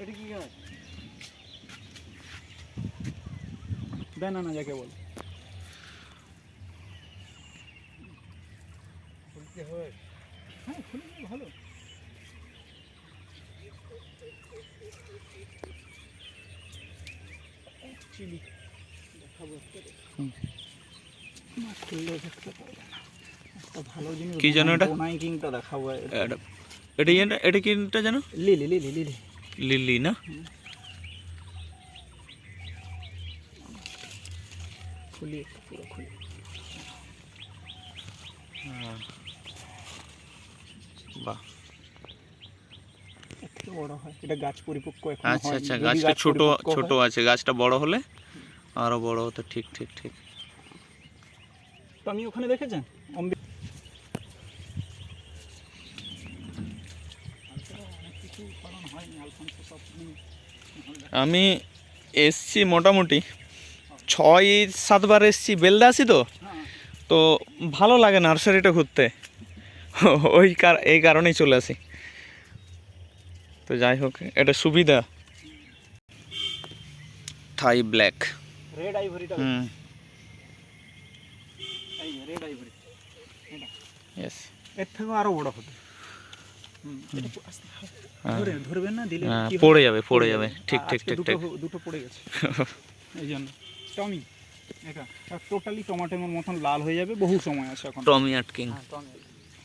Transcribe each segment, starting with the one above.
এটা কি গাছ ব্যানানা যাকে বল হ্যাঁ খুলে দিলে ভালো চিলি দেখাবো একটা হুম। না খুললেও দেখতে পারবে না একটা ভালো জিনিস কি যেন এটা? বোনাই কিংটা দেখাবো এটা এটা কি এটা- এটা কিটা জানো? Lily lily lily. লিলি না? খুলি একটু পুরো খুলি। বাহ। একটু বড় হয়। এটা গাছ পরিপক্ক এখন আচ্ছা আচ্ছা গাছটা গাছ ছোট ছোট আছে গাছটা বড় হলে আরও বড় হতো ঠিক ঠিক ঠিক। তো আমি ওখানে দেখেছেন? আমি এসছি মোটামুটি ছয় সাতবার এসছি। বেলদা বেলদাসি তো? তো ভালো লাগে নার্সারিটা ঘুরতে। ওই কার এই কারণেই চলে আসি। তো যাই হোক এটা সুবিধা। Thai black. রেড আইভরিটা হুম। এই রেড আইভরি এটা এর থেকেও আরও বড় হবে। হ্যাঁ। ধরে না? দিলে হ্যাঁ? পড়ে যাবে পড়ে যাবে। ঠিক ঠিক ঠিক দুটো ঠিক। দুটো পড়ে গেছে। এই জন্য। টমি এটা টোটালি টমাটোর মতন লাল হয়ে যাবে বহু সময় আছে এখন। টমি আটকিং। হ্যাঁ, টমি।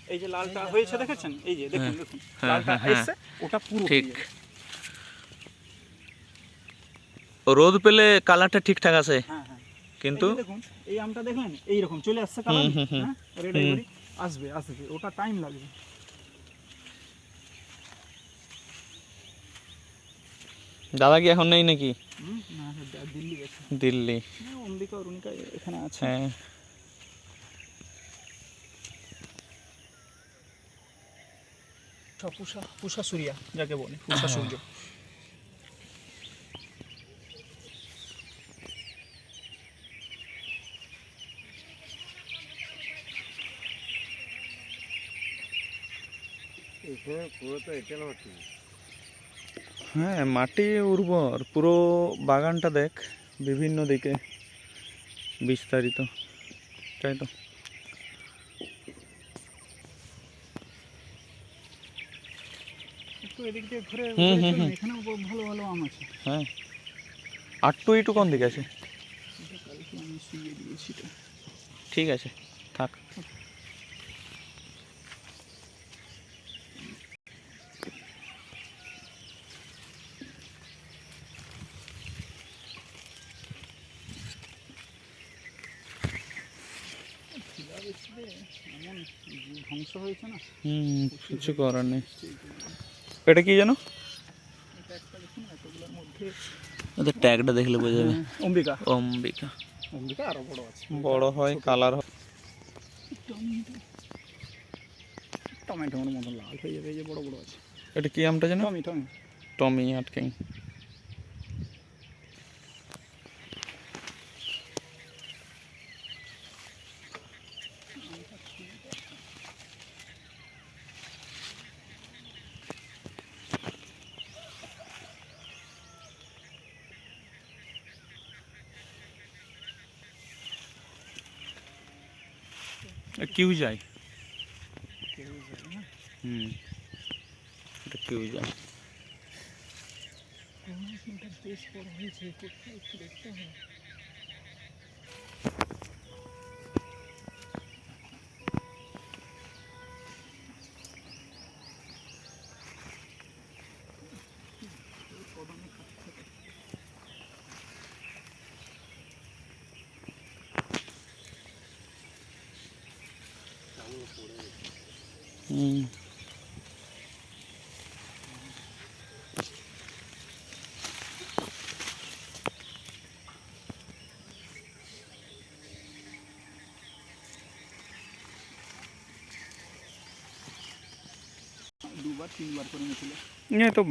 এই যে লালটা হয়েছে দেখেছেন? এই যে দেখুন হ্যাঁ। দেখুন। হ্যাঁ, লালটা হ্যাঁ, হ্যাঁ। ওটা পুরো ঠিক। রোদ পেলে কালারটা ঠিকঠাক আছে। কিন্তু এই আমটা দেখলেন? এই রকম চলে আসছে কালার আসবে আসবে। ওটা টাইম লাগবে। দাদা কি এখন নেই নাকি? দিল্লি দিল্লি। অম্বিকা অরুণিকা এখানে আছে। হ্যাঁ। পুষা পুষা সূর্যা যাকে বলে পুষা সূর্য। হ্যাঁ মাটি উর্বর। পুরো বাগানটা দেখ বিভিন্ন দিকে বিস্তারিত। তাই তো? একটু এদিক দিয়ে ঘুরে ভালো ভালো আম আছে। হ্যাঁ। আটটু ইটু কোন দিকে আছে ঠিক আছে থাক। হুম কিছু করার নেই। এটা কি ওদের ট্যাগটা দেখলে বোঝা যাবে। হ্যাঁ, অম্বিকা। অম্বিকা। অম্বিকা আরও বড় আছে। বড় হয় কালার হয়। টমেটো। টমেটোর মতো লাল হয়ে যাবে এই যে বড় বড় আছে। এটা কি আমটা জানো টমি টমি। টমি আটকিং। কিউ যায়। কেউ যায় হুম। এটা কিউ যায়। দেখতে হবে হুম তো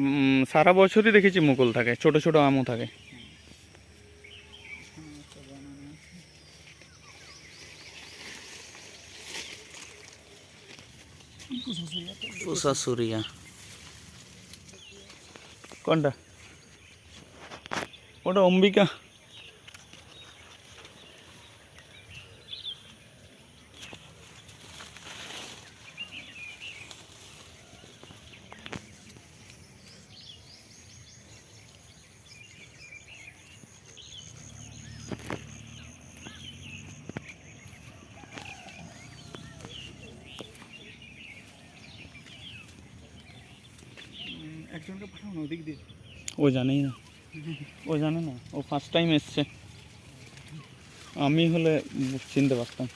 সারা বছরই দেখেছি মুকুল থাকে ছোট ছোট আমও থাকে। সুরিয়া কোনটা ওটা অম্বিকা একজনকে পাঠাও না ওদিক দিয়ে। ও জানেই না। ও জানে না। ও ফার্স্ট টাইম এসছে। আমি হলে চিনতে পারতাম।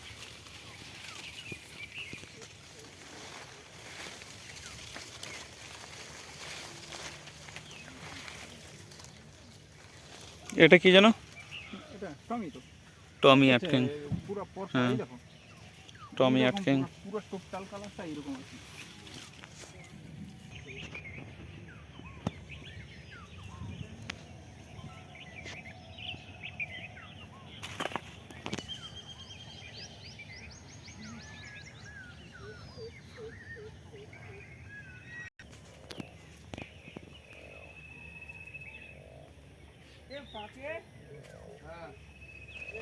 এটা কি জানো? এটা টমি অ্যাটকিং হ্যাঁ। টমি অ্যাটকিং পুরো টোটাল কালারটা এরকম আছে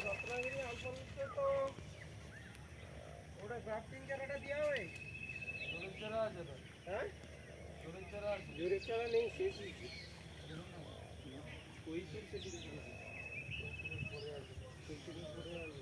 রত্নাগিরি অঞ্চলকে তো ওটা গ্রাফটিং চারাটা দেওয়া হয় চারা আছে তো হ্যাঁ চারা চারা নেই শেষ হয়েছে ওই চলছে পরে আসবে পরে আসবে